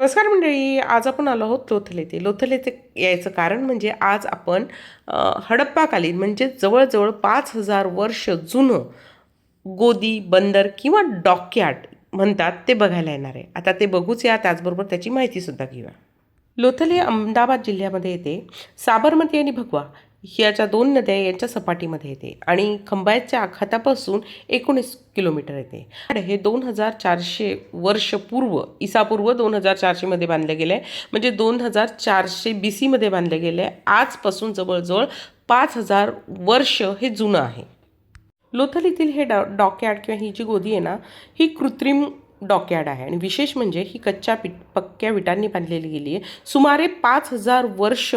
नमस्कार मंडळी आज आपण आलो आहोत लोथल येथे. लोथल येथे यायचं कारण म्हणजे आज आपण हडप्पाकालीन म्हणजे जवळजवळ पाच हजार वर्ष जुनं गोदी बंदर किंवा डॉकयार्ड म्हणतात ते बघायला येणार आहे. आता ते बघूच या त्याचबरोबर त्याची माहितीसुद्धा घेऊया. लोथल हे अहमदाबाद जिल्ह्यामध्ये येते. साबरमती आणि भगवा ह्याच्या दोन नद्या यांच्या सपाटीमध्ये येते आणि खंबायतच्या आखातापासून एकोणीस किलोमीटर येते. हे दोन हजार चारशे वर्ष पूर्व इसापूर्व दोन हजार चारशेमध्ये बांधले गेले म्हणजे दोन हजार चारशे बी सीमध्ये बांधले गेले. आजपासून जवळजवळ पाच हजार वर्ष हे जुनं आहे. लोथल येथील हे डॉ डॉकयार्ड किंवा ही जी गोदी आहे ना ही कृत्रिम डॉकयार्ड आहे. आणि विशेष म्हणजे ही कच्च्या पीठ पक्क्या विटांनी बांधलेली गेली आहे. सुमारे पाच हजार वर्ष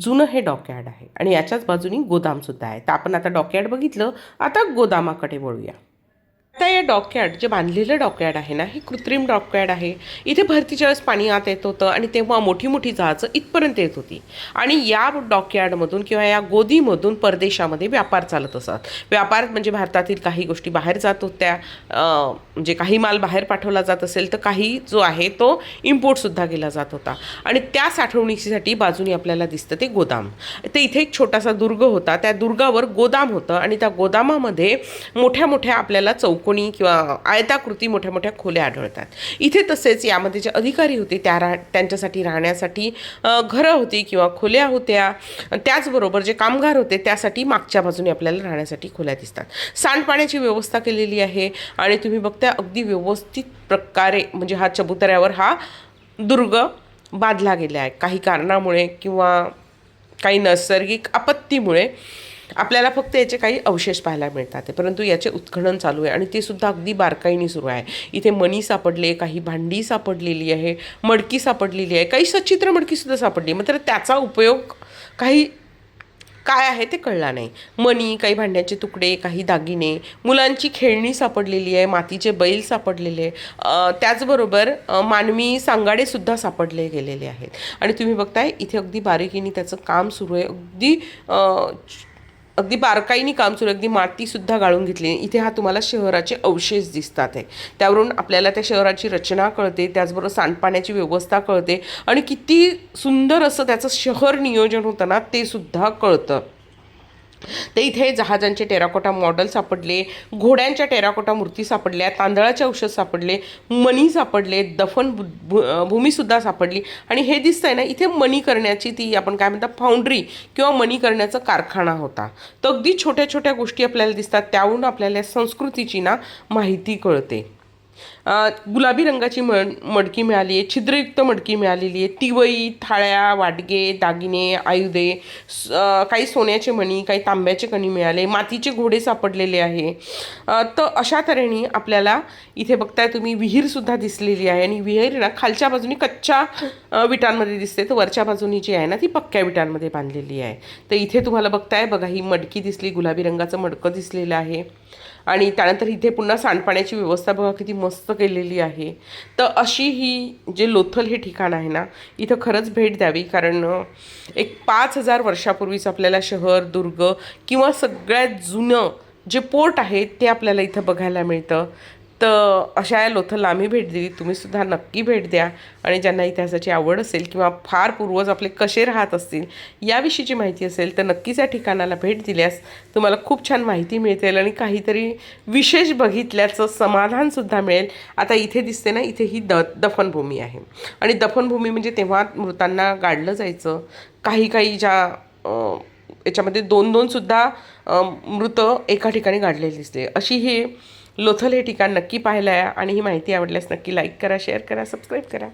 जुनं हे डॉकयार्ड आहे. आणि याच्याच बाजूनी गोदामसुद्धा आहे. तर आपण आता डॉकयार्ड बघितलं. आता गोदामाकडे वळूया. आता या डॉकयार्ड जे बांधलेलं डॉकयार्ड आहे ना हे कृत्रिम डॉकयार्ड आहे. इथे भरतीच्या वेळेस पाणी आत येत होतं आणि तेव्हा मोठी मोठी जहाजं इथपर्यंत येत होती. आणि या डॉकयार्डमधून किंवा या गोदीमधून परदेशामध्ये व्यापार चालत असत. व्यापार म्हणजे भारतातील काही गोष्टी बाहेर जात होत्या. म्हणजे काही माल बाहेर पाठवला जात असेल तर काही जो आहे तो इम्पोर्टसुद्धा केला जात होता. आणि त्या साठवणुकीसाठी बाजूने आपल्याला दिसतं ते गोदाम. ते इथे एक छोटासा दुर्ग होता. त्या दुर्गावर गोदाम होतं आणि त्या गोदामामध्ये मोठ्या मोठ्या आपल्याला चौक चौकोनी किंवा आयताकृती मोठ्या मोठ्या खोल्या आढळतात. इथे तसेच यामध्ये जे अधिकारी होते त्या रा त्यांच्यासाठी राहण्यासाठी घरं होती किंवा खोल्या होत्या. त्याचबरोबर जे कामगार होते त्यासाठी मागच्या बाजूने आपल्याला राहण्यासाठी खोल्या दिसतात. सांडपाण्याची व्यवस्था केलेली आहे आणि तुम्ही बघता अगदी व्यवस्थित प्रकारे म्हणजे हा चबुतऱ्यावर हा दुर्ग बांधला गेला आहे. काही कारणामुळे किंवा काही नैसर्गिक आपत्तीमुळे आपल्याला फक्त याचे काही अवशेष पाहायला मिळतात परंतु याचे उत्खनन चालू आहे आणि ते सुद्धा अगदी बारकाईने सुरू आहे. इथे मणी सापडले काही भांडी सापडलेली आहे मडकी सापडलेली आहे काही सचित्र मडकीसुद्धा सापडली मात्र त्याचा उपयोग काही काय आहे ते कळला नाही. मणी काही भांड्याचे तुकडे काही दागिने मुलांची खेळणी सापडलेली आहे मातीचे बैल सापडलेले त्याचबरोबर मानवी सांगाडेसुद्धा सापडले गेलेले आहेत. आणि तुम्ही बघताय इथे अगदी बारीकीने त्याचं काम सुरू आहे. अगदी अगदी बारकाईने काम सुरू अगदी मातीसुद्धा गाळून घेतली. इथे हा तुम्हाला शहराचे अवशेष दिसतात आहे त्यावरून आपल्याला त्या शहराची रचना कळते त्याचबरोबर सांडपाण्याची व्यवस्था कळते आणि किती सुंदर असं त्याचं शहर नियोजन होतं ना ते सुद्धा कळतं. तर इथे जहाजांचे टेराकोटा मॉडेल सापडले घोड्यांच्या टेराकोटा मूर्ती सापडल्या तांदळाचे औषध सापडले मणी सापडले दफन भू- भूमीसुद्धा सापडली. आणि हे दिसतंय ना इथे मणी करण्याची ती आपण काय म्हणतात फाउंड्री किंवा मणी करण्याचा कारखाना होता. तर अगदी छोट्या छोट्या गोष्टी आपल्याला दिसतात त्यावरून आपल्याला संस्कृतीची ना माहिती कळते. गुलाबी रंगाची मड मडकी मिळाली आहे छिद्रयुक्त मडकी मिळालेली आहे तिवई थाळ्या वाटगे दागिने आयुधे काही सोन्याचे मणी काही तांब्याचे कणी मिळाले मातीचे घोडे सापडलेले आहे. तर अशा तऱ्हेने आपल्याला इथे बघताय तुम्ही विहीरसुद्धा दिसलेली आहे आणि विहीर ना खालच्या बाजूनी कच्च्या विटांमध्ये दिसते तर वरच्या बाजूनी जी आहे ना ती पक्क्या विटांमध्ये बांधलेली आहे. तर इथे तुम्हाला बघताय बघा ही मडकी दिसली गुलाबी रंगाचं मडकं दिसलेलं आहे. आणि त्यानंतर इथे पुन्हा सांडपाण्याची व्यवस्था बघा किती मस्त केलेली आहे. तर अशी ही जे लोथल हे ठिकाण आहे ना इथं खरंच भेट द्यावी. कारण एक पाच हजार वर्षापूर्वीच आपल्याला शहर दुर्ग किंवा सगळ्यात जुनं जे पोर्ट आहे ते आपल्याला इथं बघायला मिळतं. तर अशा या लोथलला आम्ही भेट दिली. तुम्हीसुद्धा नक्की भेट द्या. आणि ज्यांना इतिहासाची आवड असेल किंवा फार पूर्वज आपले कसे राहत असतील याविषयीची माहिती असेल तर नक्कीच या ठिकाणाला भेट दिल्यास तुम्हाला खूप छान माहिती मिळतील आणि काहीतरी विशेष बघितल्याचं समाधानसुद्धा मिळेल. आता इथे दिसते ना इथे ही द दफनभूमी आहे. आणि दफनभूमी म्हणजे तेव्हा मृतांना गाडलं जायचं. काही काही ज्या याच्यामध्ये दोन दोन सुद्धा मृत एका ठिकाणी गाडलेले दिसले. अशी ही लोथल हे ठिकाण नक्की पाहिलं आहे आणि ही माहिती आवडल्यास नक्की लाईक करा शेअर करा सबस्क्राईब करा.